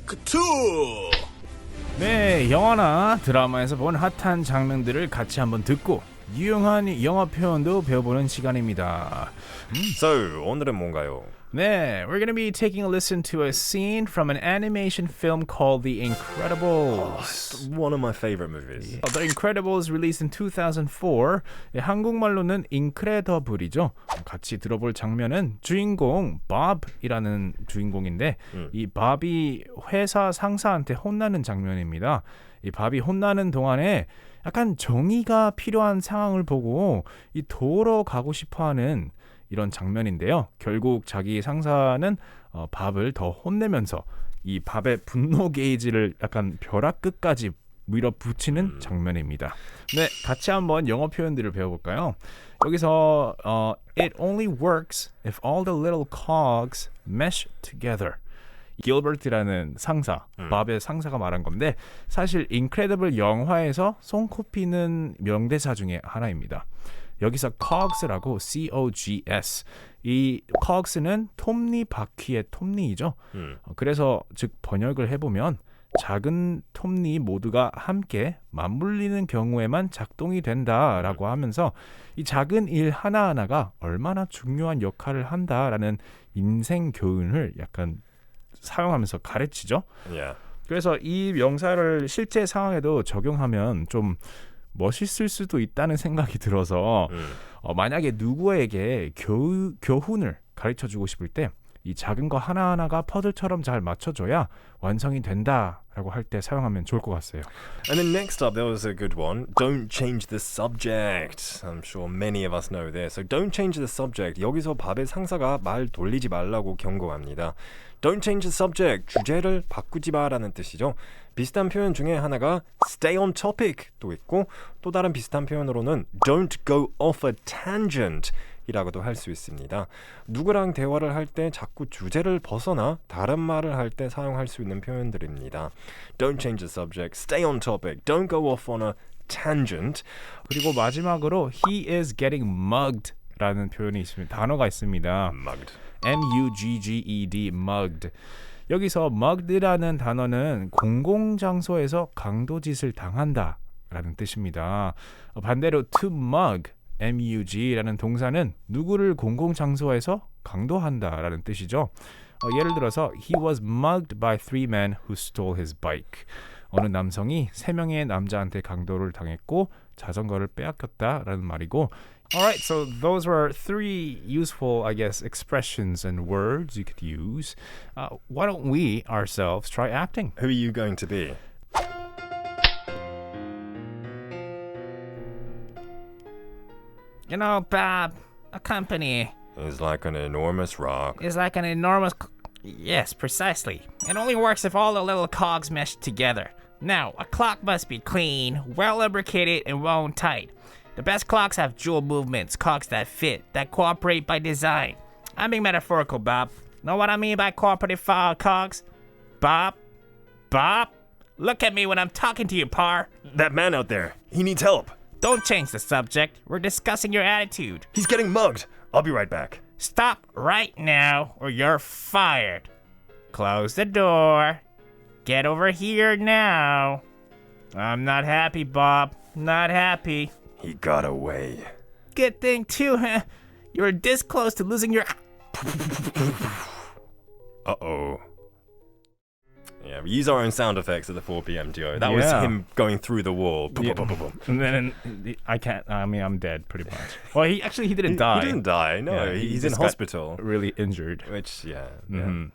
테이크 투. 네, 영화나 드라마에서 본 핫한 장면들을 같이 한번 듣고 유용한 영어 표현도 배워보는 시간입니다. So 오늘은 뭔가요? 네, we're gonna be taking a listen to a scene from an animation film called The Incredibles. One of my favorite movies. Uh, The Incredibles released in 2004. 예, 한국말로는 인크레더블이죠. 같이 들어볼 장면은 주인공 밥이라는 주인공인데 이 밥이 회사 상사한테 혼나는 장면입니다. 이 밥이 혼나는 동안에 약간 정의가 필요한 상황을 보고 이 도로 가고 싶어 하는 이런 장면인데요. 결국 자기 상사는 어, 밥을 더 혼내면서 이 밥의 분노 게이지를 약간 벼락 끝까지 밀어붙이는 장면입니다. 네, 같이 한번 영어 표현들을 배워볼까요? 여기서 어, It only works if all the little cogs mesh together. 길버트라는 상사, 밥의 상사가 말한 건데 사실 인크레디블 영화에서 손꼽히는 명대사 중에 하나입니다. 여기서 cogs라고 C-O-G-S 이 cogs는 톱니 바퀴의 톱니이죠. 어, 그래서 즉 번역을 해보면 작은 톱니 모두가 함께 맞물리는 경우에만 작동이 된다라고 하면서 이 작은 일 하나하나가 얼마나 중요한 역할을 한다라는 인생 교훈을 약간 사용하면서 가르치죠. Yeah. 그래서 이 명사를 실제 상황에도 적용하면 좀 멋있을 수도 있다는 생각이 들어서 음. 어, 만약에 누구에게 교, 교훈을 가르쳐 주고 싶을 때 이 작은 거 하나하나가 퍼즐처럼 잘 맞춰줘야 완성이 된다라고 할 때 사용하면 좋을 것 같아요. And then next up, there was a good one. Don't change the subject. I'm sure many of us know this. So don't change the subject. 여기서 밥의 상사가 말 돌리지 말라고 경고합니다. Don't change the subject. 주제를 바꾸지 마라는 뜻이죠. 비슷한 표현 중에 하나가 stay on topic도 있고 또 다른 비슷한 표현으로는 don't go off a tangent. 이라고도 할 수 있습니다. 누구랑 대화를 할 때 자꾸 주제를 벗어나 다른 말을 할 때 사용할 수 있는 표현들입니다. Don't change the subject. Stay on topic. Don't go off on a tangent. 그리고 마지막으로 he is getting mugged라는 표현이 있습니다. 단어가 있습니다. Mugged. M-U-G-G-E-D mugged. 여기서 mugged라는 단어는 공공 장소에서 강도짓을 당한다 라는 뜻입니다. 어, 반대로 to mug M-U-G라는 동사는 누구를 공공 장소에서 강도한다라는 뜻이죠. 어, 예를 들어서 he was mugged by three men who stole his bike. 어느 남성이 세 명의 남자한테 강도를 당했고 자전거를 빼앗겼다라는 말이고 Alright, so those were three useful, I guess, expressions and words you could use. Uh, why don't we ourselves try acting? Who are you going to be? You know, Bob, a company Is like an enormous rock. is like an enormous. Yes, precisely. It only works if all the little cogs mesh together. Now, a clock must be clean, well lubricated, and wound tight. The best clocks have jewel movements, cogs that fit, that cooperate by design. I'm being metaphorical, Bob. Know what I mean by cooperative uh, cogs? Bob? Bob? Look at me when I'm talking to you, Par. That man out there. He needs help. Don't change the subject. We're discussing your attitude. He's getting mugged. I'll be right back. Stop right now or you're fired. Close the door. Get over here now. I'm not happy, Bob. Not happy. He got away. Good thing, too, huh? You were this close to losing your. Uh oh. Yeah, we use our own sound effects at the 4 p.m. duo. That was Yeah. him going through the wall. Boom, Yeah. boom, boom, boom, boom. And then I can't. I mean, I'm dead pretty much. Well, he actually he didn't He, die. he didn't die. No, Yeah, he he's in just got hospital. Really injured. Which, yeah, yeah. Mhm.